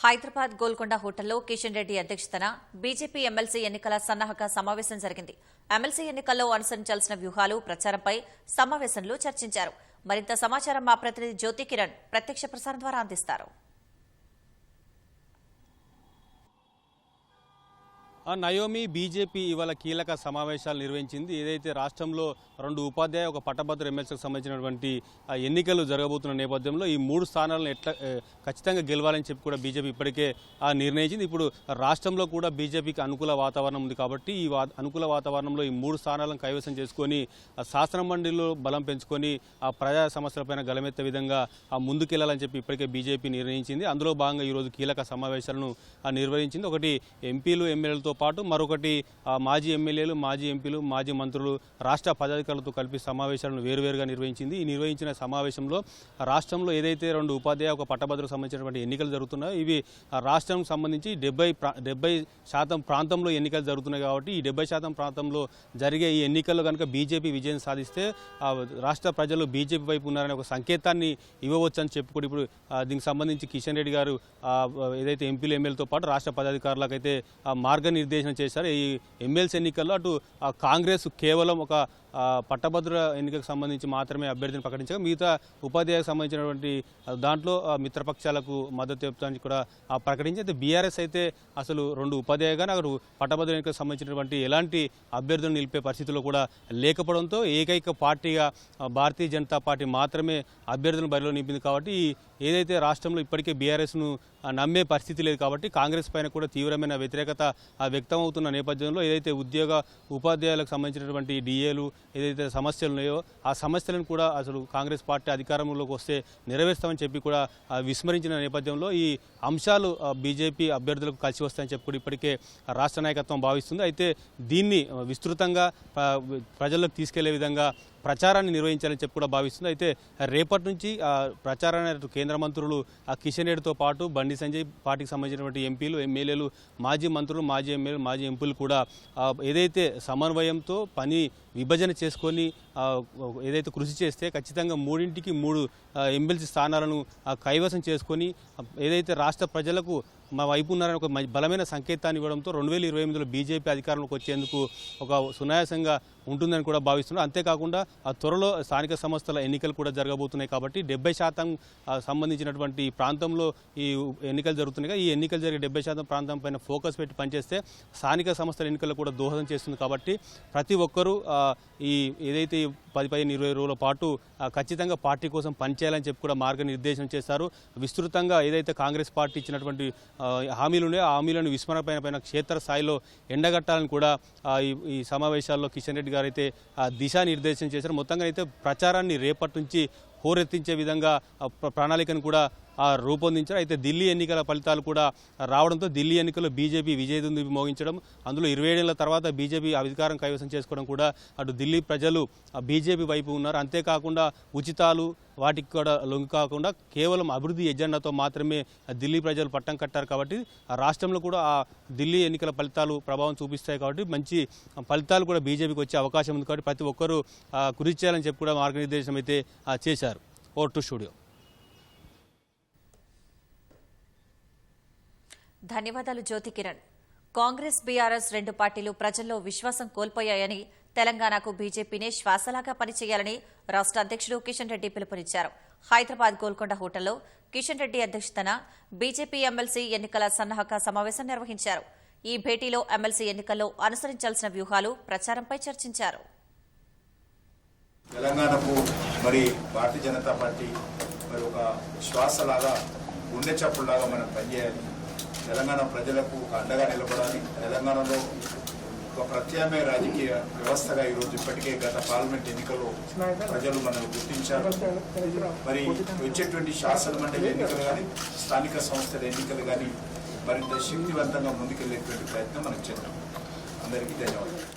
హైదరాబాద్ గోల్కొండ హోటల్లో కిషన్ రెడ్డి అధ్యక్షతన BJP MLC ఎన్నికల సన్నాహక సమావేశం జరిగింది. ఎమ్మెల్సీ ఎన్నికల్లో అనుసరించాల్సిన వ్యూహాలు ప్రచారంపై సమావేశంలో చర్చించారు. మరింత సమాచారం మా ప్రతినిధి జ్యోతి కిరణ్ ప్రత్యక్ష ప్రసారం ద్వారా అందిస్తారు. నయోమి బీజేపీ ఇవాళ కీలక సమావేశాలు నిర్వహించింది. ఏదైతే రాష్ట్రంలో రెండు ఉపాధ్యాయ ఒక పట్టభద్ర ఎమ్మెల్సీకి సంబంధించినటువంటి ఎన్నికలు జరగబోతున్న నేపథ్యంలో ఈ మూడు స్థానాలను ఎట్లా ఖచ్చితంగా గెలవాలని చెప్పి కూడా బీజేపీ ఇప్పటికే ఆ నిర్ణయించింది. ఇప్పుడు రాష్ట్రంలో కూడా బీజేపీకి అనుకూల వాతావరణం ఉంది కాబట్టి ఈ వా- అనుకూల వాతావరణంలో ఈ మూడు స్థానాలను కైవసం చేసుకొని శాసన మండలిలో బలం పెంచుకొని ఆ ప్రజా సమస్యలపైన గలమెత్తే విధంగా ముందుకెళ్ళాలని చెప్పి ఇప్పటికే బీజేపీ నిర్ణయించింది. అందులో భాగంగా ఈరోజు కీలక సమావేశాలను నిర్వహించింది. ఒకటి ఎంపీలు ఎమ్మెల్యేలతో పాటు మరొకటి మాజీ ఎమ్మెల్యేలు మాజీ ఎంపీలు మాజీ మంత్రులు రాష్ట్ర పదాధికారులతో కలిపి సమావేశాలను వేరువేరుగా నిర్వహించింది. ఈ నిర్వహించిన సమావేశంలో రాష్ట్రంలో ఏదైతే రెండు ఉపాధ్యాయ ఒక పట్టభద్రకు సంబంధించినటువంటి ఎన్నికలు జరుగుతున్నాయో ఇవి ఆ రాష్ట్రం సంబంధించి డెబ్బై డెబ్బై శాతం ప్రాంతంలో ఎన్నికలు జరుగుతున్నాయి కాబట్టి ఈ డెబ్బై శాతం ప్రాంతంలో జరిగే ఈ ఎన్నికల్లో కనుక బీజేపీ విజయం సాధిస్తే రాష్ట్ర ప్రజలు బీజేపీ వైపు ఉన్నారనే ఒక సంకేతాన్ని ఇవ్వవచ్చు అని ఇప్పుడు దీనికి సంబంధించి కిషన్ రెడ్డి గారు ఏదైతే ఎంపీలు ఎమ్మెల్యేలతో పాటు రాష్ట్ర పదాధికారులకు అయితే మార్గనిర్దేశం చేశారు. ఈ ఎమ్మెల్సీ ఎన్నికల్లో అటు ఆ, కాంగ్రెస్ కేవలం ఒక పట్టభద్ర ఎన్నికకు సంబంధించి మాత్రమే అభ్యర్థిని ప్రకటించగా మిగతా ఉపాధ్యాయులకు సంబంధించినటువంటి దాంట్లో మిత్రపక్షాలకు మద్దతు చెప్తానికి కూడా ప్రకటించి అయితే బీఆర్ఎస్ అయితే అసలు రెండు ఉపాధ్యాయుగా అక్కడ పట్టభద్ర ఎన్నికకు సంబంధించినటువంటి ఎలాంటి అభ్యర్థులను నిలిపే పరిస్థితుల్లో కూడా లేకపోవడంతో ఏకైక పార్టీగా భారతీయ జనతా పార్టీ మాత్రమే అభ్యర్థులను బరిలో నింపింది కాబట్టి ఏదైతే రాష్ట్రంలో ఇప్పటికే బీఆర్ఎస్ను నమ్మే పరిస్థితి లేదు కాబట్టి కాంగ్రెస్ పైన కూడా తీవ్రమైన వ్యతిరేకత వ్యక్తమవుతున్న నేపథ్యంలో ఏదైతే ఉద్యోగ ఉపాధ్యాయులకు సంబంధించినటువంటి డిఏలు ఏదైతే సమస్యలు ఉన్నాయో ఆ సమస్యలను కూడా అసలు కాంగ్రెస్ పార్టీ అధికారంలోకి వస్తే నెరవేరుస్తామని చెప్పి కూడా విస్మరించిన నేపథ్యంలో ఈ అంశాలు బీజేపీ అభ్యర్థులకు కలిసి వస్తాయని చెప్పి కూడా ఇప్పటికే రాష్ట్ర నాయకత్వం భావిస్తుంది. అయితే దీన్ని విస్తృతంగా ప్రజల్లోకి తీసుకెళ్ళే విధంగా ప్రచారాన్ని నిర్వహించాలని చెప్పి కూడా భావిస్తుంది. అయితే రేపటి నుంచి ప్రచారాన్ని కేంద్ర మంత్రులు ఆ కిషన్ రెడ్డితో పాటు బండి సంజయ్ పార్టీకి సంబంధించినటువంటి ఎంపీలు ఎమ్మెల్యేలు మాజీ మంత్రులు మాజీ ఎమ్మెల్యేలు మాజీ ఎంపీలు కూడా ఏదైతే సమన్వయంతో పని విభజన చేసుకొని ఏదైతే కృషి చేస్తే ఖచ్చితంగా మూడింటికి మూడు ఎమ్మెల్సీ స్థానాలను కైవసం చేసుకొని ఏదైతే రాష్ట్ర ప్రజలకు మా వైపు ఉన్నారని ఒక బలమైన సంకేతాన్ని ఇవ్వడంతో రెండు వేల ఇరవై ఎనిమిదిలో బీజేపీ అధికారంలోకి వచ్చేందుకు ఒక సునాయాసంగా ఉంటుందని కూడా భావిస్తున్నారు. అంతేకాకుండా ఆ త్వరలో స్థానిక సంస్థల ఎన్నికలు కూడా జరగబోతున్నాయి కాబట్టి డెబ్బై శాతం సంబంధించినటువంటి ప్రాంతంలో ఈ ఎన్నికలు జరుగుతున్నాయి ఈ ఎన్నికలు జరిగే డెబ్బై శాతం ప్రాంతం పైన ఫోకస్ పెట్టి పనిచేస్తే స్థానిక సంస్థల ఎన్నికలు కూడా దోహదం చేస్తుంది కాబట్టి ప్రతి ఒక్కరూ ఈ ఏదైతే పది పదిహేను ఇరవై రోజుల పాటు ఖచ్చితంగా పార్టీ కోసం పనిచేయాలని చెప్పి కూడా మార్గనిర్దేశం చేశారు. విస్తృతంగా ఏదైతే కాంగ్రెస్ పార్టీ ఇచ్చినటువంటి హామీలు ఉండే ఆ హామీలను విస్మరణ పైన క్షేత్రస్థాయిలో ఎండగట్టాలని కూడా ఈ ఈ సమావేశాల్లో కిషన్ రెడ్డి గారు అయితే ఆ, దిశానిర్దేశం చేశారు. మొత్తంగా అయితే ప్రచారాన్ని రేపటి నుంచి హోరెత్తించే విధంగా ప్రణాళికను కూడా రూపొందించారు. అయితే ఢిల్లీ ఎన్నికల ఫలితాలు కూడా రావడంతో ఢిల్లీ ఎన్నికల్లో బీజేపీ విజయదుంది మోగించడం అందులో ఇరవై ఏళ్ళ తర్వాత బీజేపీ అధికారం కైవసం చేసుకోవడం కూడా అటు ఢిల్లీ ప్రజలు ఆ బీజేపీ వైపు ఉన్నారు. అంతేకాకుండా ఉచితాలు వాటికి కూడా లొంగి కాకుండా కేవలం అభివృద్ధి ఎజెండాతో మాత్రమే ఢిల్లీ ప్రజలు పట్టం కట్టారు కాబట్టి ఆ రాష్ట్రంలో కూడా ఆ ఢిల్లీ ఎన్నికల ఫలితాలు ప్రభావం చూపిస్తాయి కాబట్టి మంచి ఫలితాలు కూడా బీజేపీకి వచ్చే అవకాశం ఉంది కాబట్టి ప్రతి ఒక్కరూ కృషి చేయాలని చెప్పి కూడా మార్గనిర్దేశం అయితే చేశారు. Over to studio. ధన్యవాదాలు జ్యోతి కిరణ్. కాంగ్రెస్ బీఆర్ఎస్ రెండు పార్టీలు ప్రజల్లో విశ్వాసం కోల్పోయాయని తెలంగాణకు బీజేపీనే శ్వాసలాగా పనిచేయాలని రాష్ట్ర అధ్యక్షుడు కిషన్ రెడ్డి పిలుపునిచ్చారు. హైదరాబాద్ గోల్కొండ హోటల్లో కిషన్ రెడ్డి అధ్యక్షతన బీజేపీ ఎమ్మెల్సీ ఎన్నికల సన్నాహక సమావేశం నిర్వహించారు. ఈ భేటీలో ఎమ్మెల్సీ ఎన్నికల్లో అనుసరించాల్సిన వ్యూహాలు ప్రచారంపై చర్చించారు. తెలంగాణకు మరి భారతీయ జనతా పార్టీ మరి ఒక శ్వాసలాగా గుండె చప్పుడులాగా మనం పనిచేయాలి. తెలంగాణ ప్రజలకు ఒక అండగా నిలబడాలి. తెలంగాణలో ఒక ప్రత్యామ్నాయ రాజకీయ వ్యవస్థగా ఈరోజు ఇప్పటికే గత పార్లమెంట్ ఎన్నికల్లో ప్రజలు మనల్ని గుర్తించారు. మరి వచ్చేటువంటి శాసనమండలి ఎన్నికలు కానీ స్థానిక సంస్థల ఎన్నికలు కానీ మరింత శక్తివంతంగా ముందుకెళ్ళేటువంటి ప్రయత్నం మనం చేద్దాం. అందరికీ ధన్యవాదాలు.